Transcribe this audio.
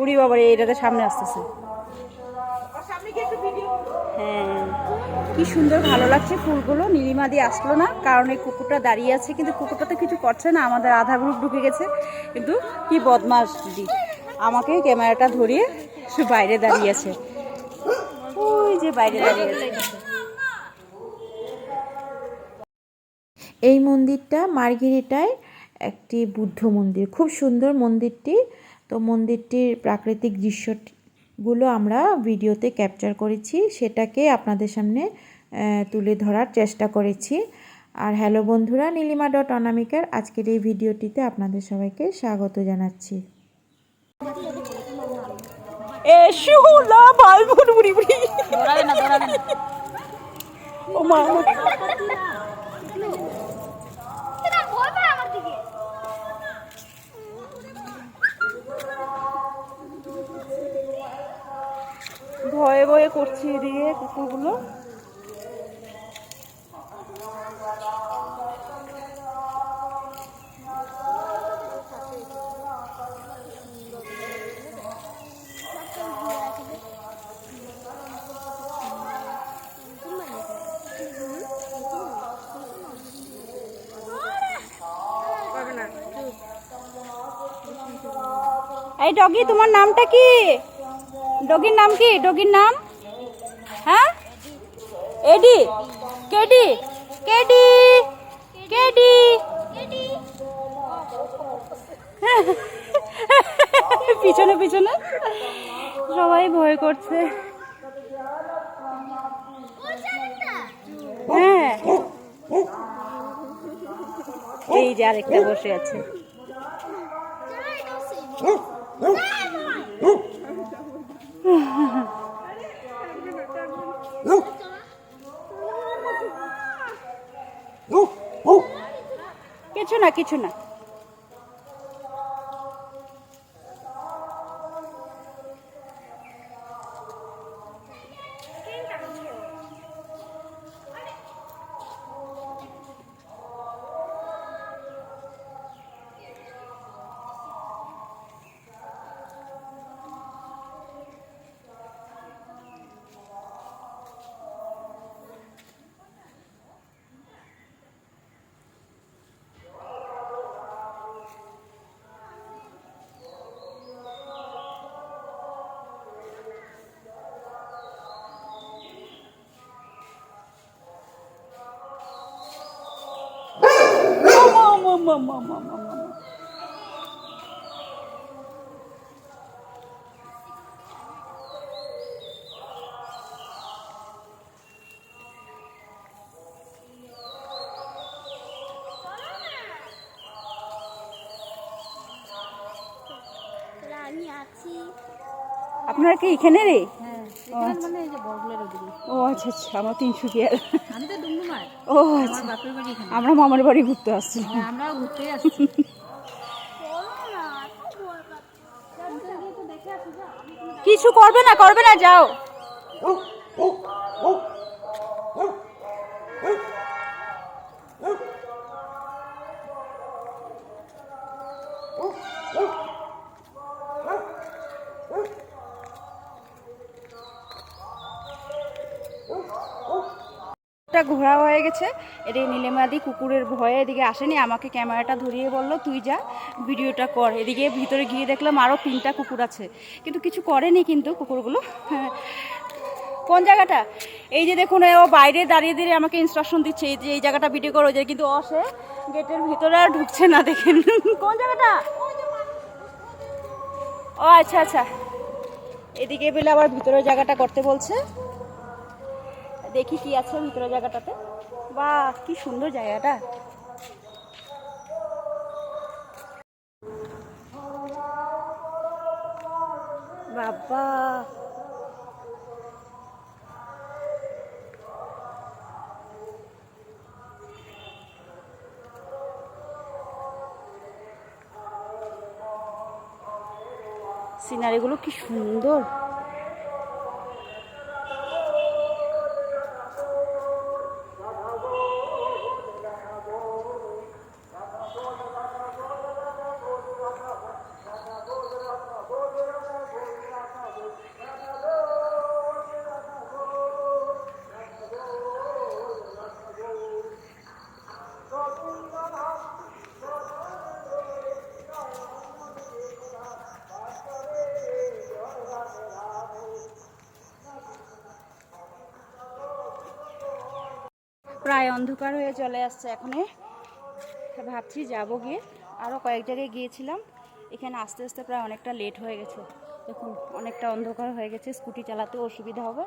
উড়ি বাবার এইটাতে সামনে আসতেছে। হ্যাঁ কি সুন্দর ভালো লাগছে ফুলগুলো। নীলিমা দিয়ে আসলো না কারণ এই কুকুরটা দাঁড়িয়ে আছে কিন্তু কুকুরটা তো কিছু করছে না আমাদের আধা গ্রুপ ঢুকে গেছে। কিন্তু কি বদমাস দিদি আমাকে ক্যামেরাটা ধরিয়ে সে বাইরে দাঁড়িয়ে আছে। ওই যে বাইরে দাঁড়িয়ে আছে। এই মন্দিরটা মার্গেরিটায় একটি বুদ্ধ মন্দির। খুব সুন্দর মন্দিরটি। তো মন্দিরটির প্রাকৃতিক দৃশ্যগুলো আমরা ভিডিওতে ক্যাপচার করেছি। সেটাকে আপনাদের সামনে তুলে ধরার চেষ্টা করেছি। আর হ্যালো বন্ধুরা নীলিমা ডট অনামিকার আজকের এই ভিডিওটিতে আপনাদের সবাইকে স্বাগত জানাচ্ছি। এ শুলা ভাই বুড়ি বুড়ি। বুড়ি ও মা। ভয়ে ভয়ে করছি এদিকে কুকুরগুলো। এই ডগি তোমার নামটা কি? ডগির নাম কি? ডগির নাম? হ্যাঁ? এডি? কেডি? কেডি? কেডি? পিছনে পিছনে। সবাই ভয় করছে। হ্যাঁ। এই যে আরেকটা বসে আছে। কিছু না কিছু না। মামা, মামা, মামা। আমি আছি আপনারা কি এখানে রে ও আচ্ছা। মানে ও আচ্ছা আচ্ছা আমার তিনশুকিয়ার ও আচ্ছা বাপের বাড়ি এখানে। আমরা মামার বাড়ি ঘুরতে আসছি। হ্যাঁ, ঘুরতে আসছি। কিছু করবে না করবে না যাও। টা ঘোরা হয়ে গেছে। এদিকে নীলেমাদি কুকুরের ভয়ে এদিকে আসেনি, আমাকে ক্যামেরাটা ধরিয়ে বলল, তুই যা, ভিডিওটা কর। এদিকে ভিতরে গিয়ে দেখলাম আরও তিনটা কুকুর আছে, কিন্তু কিছু করেনি কিন্তু কুকুরগুলো। কোন জায়গাটা? এই যে দেখুন, ও বাইরে দাঁড়িয়ে দাঁড়িয়ে আমাকে ইনস্ট্রাকশন দিচ্ছে, এই যে এই জায়গাটা ভিডিও করো, যে কিন্তু অসে গেটের ভিতরে আর ঢুকছে না, দেখেন। কোন জায়গাটা? ও আচ্ছা আচ্ছা। এদিকে বেলে আবার ভিতরের জায়গাটা করতে বলছে। দেখি কি আছে ভিতরের জায়গাটাতে। বাহ কি সুন্দর জায়গাটা। বাবা। সিনারিগুলো কি সুন্দর। প্রায় অন্ধকার হয়ে চলে আসছে এখনই ভাবছি যাব গিয়ে। আরও কয়েক জায়গায় গিয়েছিলাম। এখানে আস্তে আস্তে প্রায় অনেকটা লেট হয়ে গেছে। দেখুন, অনেকটা অন্ধকার হয়ে গেছে। স্কুটি চালাতে অসুবিধা হবে।